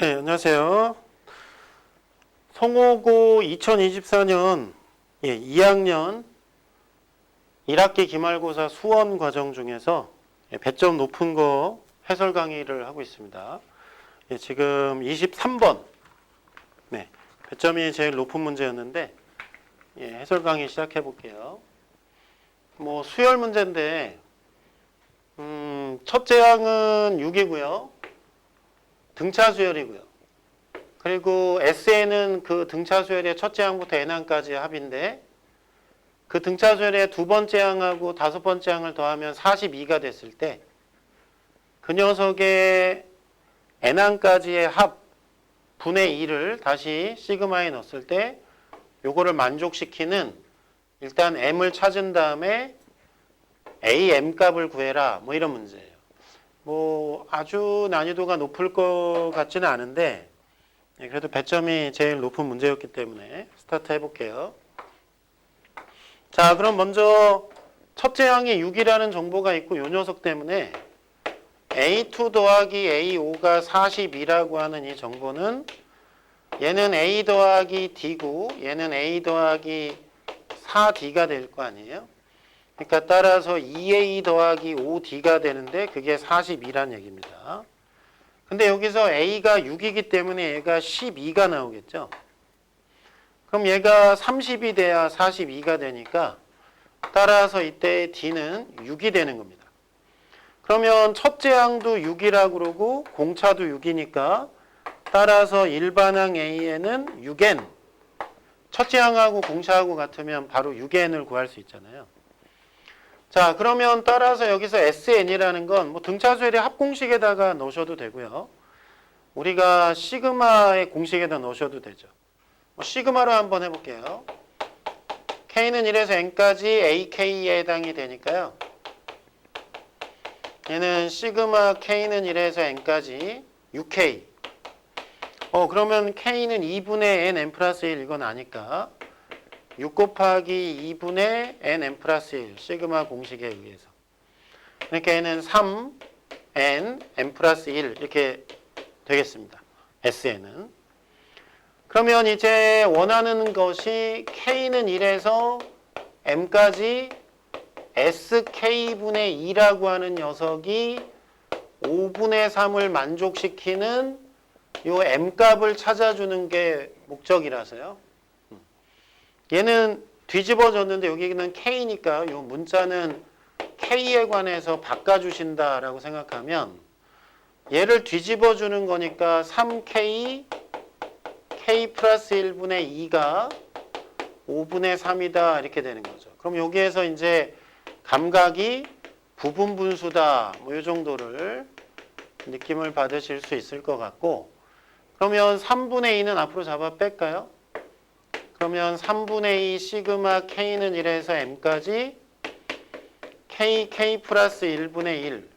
네, 안녕하세요. 성호고 2024년 예, 2학년 1학기 기말고사 수원 과정 중에서 예, 배점 높은 거 해설 강의를 하고 있습니다. 예, 지금 23번 네, 배점이 제일 높은 문제였는데 예, 해설 강의 시작해 볼게요. 뭐 수열 문제인데 음, 첫째 항은 6이고요. 등차 수열이고요. 그리고 SN은 그 등차 수열의 첫째 항부터 N항까지 합인데 그 등차 수열의 두 번째 항하고 다섯 번째 항을 더하면 42가 됐을 때 그 녀석의 N항까지의 합 분의 2를 다시 시그마에 넣었을 때 요거를 만족시키는 일단 M을 찾은 다음에 AM 값을 구해라 뭐 이런 문제예요. 뭐 아주 난이도가 높을 것 같지는 않은데 예, 그래도 배점이 제일 높은 문제였기 때문에 스타트 해볼게요. 자 그럼 먼저 첫째 항에 6이라는 정보가 있고 요 녀석 때문에 A2 더하기 A5가 42라고 하는 이 정보는 얘는 A 더하기 D고 얘는 A 더하기 4D가 될 거 아니에요? 그러니까 따라서 2A 더하기 5D가 되는데 그게 42란 얘기입니다. 근데 여기서 A가 6이기 때문에 얘가 12가 나오겠죠? 그럼 얘가 30이 돼야 42가 되니까 따라서 이때 D는 6이 되는 겁니다. 그러면 첫째 항도 6이라고 그러고 공차도 6이니까 따라서 일반항 A에는 6n 첫째 항하고 공차하고 같으면 바로 6n을 구할 수 있잖아요. 자, 그러면 따라서 여기서 SN이라는 건 뭐 등차수열의 합공식에다가 넣으셔도 되고요. 우리가 시그마의 공식에다 넣으셔도 되죠. 뭐 시그마로 한번 해볼게요. K는 1에서 N까지 AK에 해당이 되니까요. 얘는 시그마 K는 1에서 N까지 6K. 어, 그러면 K는 2분의 N, N 플러스 1 이건 아니까 6 곱하기 2분의 n n 플러스 1 시그마 공식에 의해서 그러니까 얘는 3 n n 플러스 1 이렇게 되겠습니다. SN은 그러면 이제 원하는 것이 K는 1에서 M까지 SK분의 2라고 하는 녀석이 5분의 3을 만족시키는 요 M값을 찾아주는 게 목적이라서요. 얘는 뒤집어졌는데 여기는 K니까 이 문자는 K에 관해서 바꿔주신다라고 생각하면 얘를 뒤집어 주는 거니까 3K K 플러스 1분의 2가 5분의 3이다 이렇게 되는 거죠. 그럼 여기에서 이제 감각이 부분 분수다 뭐 이 정도를 느낌을 받으실 수 있을 것 같고 그러면 3분의 2는 앞으로 잡아 뺄까요? 그러면 3분의 2 시그마 K는 1에서 M까지 K, K 플러스 1분의 1.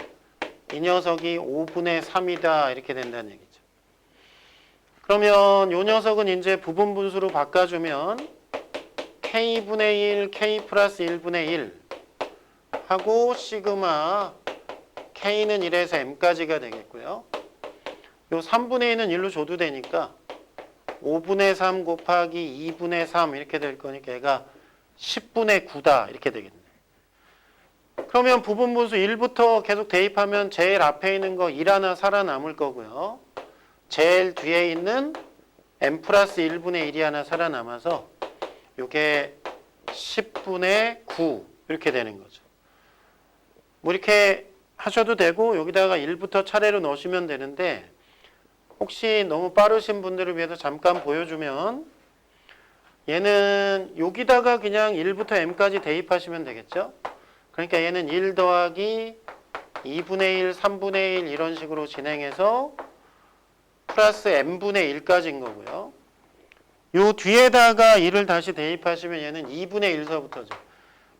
이 녀석이 5분의 3이다. 이렇게 된다는 얘기죠. 그러면 이 녀석은 이제 부분 분수로 바꿔주면 K분의 1, K 플러스 1분의 1 하고 시그마 K는 1에서 M까지가 되겠고요. 요 3분의 2는 1로 줘도 되니까 5분의 3 곱하기 2분의 3 이렇게 될 거니까 얘가 10분의 9다 이렇게 되겠네. 그러면 부분분수 1부터 계속 대입하면 제일 앞에 있는 거 1 하나 살아남을 거고요. 제일 뒤에 있는 m 플러스 1분의 1이 하나 살아남아서 이게 10분의 9 이렇게 되는 거죠. 뭐 이렇게 하셔도 되고 여기다가 1부터 차례로 넣으시면 되는데 혹시 너무 빠르신 분들을 위해서 잠깐 보여주면 얘는 여기다가 그냥 1부터 m까지 대입하시면 되겠죠? 그러니까 얘는 1 더하기 2분의 1, 3분의 1 이런 식으로 진행해서 플러스 m분의 1까지인 거고요. 요 뒤에다가 1을 다시 대입하시면 얘는 2분의 1서부터죠.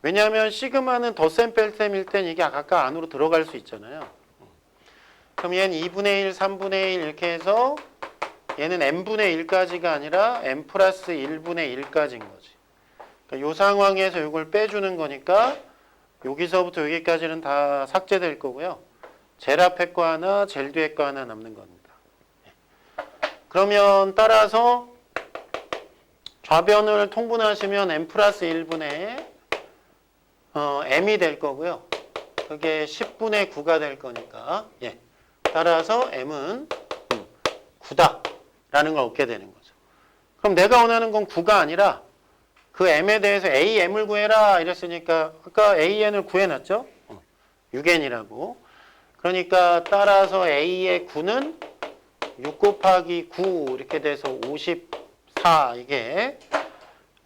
왜냐하면 시그마는 덧셈 뺄셈일 땐 이게 각각 안으로 들어갈 수 있잖아요. 얘는 2분의 1, 3분의 1 이렇게 해서 얘는 n분의 1까지가 아니라 n 플러스 1분의 1까지인 거지. 그러니까 이 상황에서 이걸 빼주는 거니까 여기서부터 여기까지는 다 삭제될 거고요. 제일 앞에 거 하나, 제일 뒤에 거 하나 남는 겁니다. 그러면 따라서 좌변을 통분하시면 m 플러스 1분의 어, m이 될 거고요. 그게 10분의 9가 될 거니까 예. 따라서 m은 9다 라는 걸 얻게 되는 거죠. 그럼 내가 원하는 건 9가 아니라 그 m에 대해서 am을 구해라 이랬으니까 아까 an을 구해놨죠? 6n이라고. 그러니까 따라서 a의 9는 6 곱하기 9 이렇게 돼서 54 이게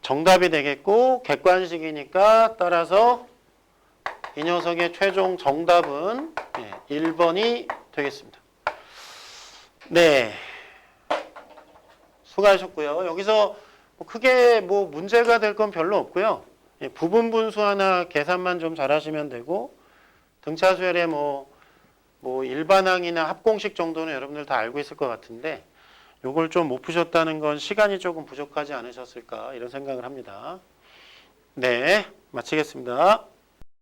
정답이 되겠고 객관식이니까 따라서 이 녀석의 최종 정답은 1번이 되겠습니다. 네. 수고하셨고요. 여기서 뭐 크게 뭐 문제가 될 건 별로 없고요. 예, 부분 분수 하나 계산만 좀 잘하시면 되고 등차수열의 뭐, 뭐 일반항이나 합공식 정도는 여러분들 다 알고 있을 것 같은데 요걸 좀 못 푸셨다는 건 시간이 조금 부족하지 않으셨을까 이런 생각을 합니다. 네, 마치겠습니다.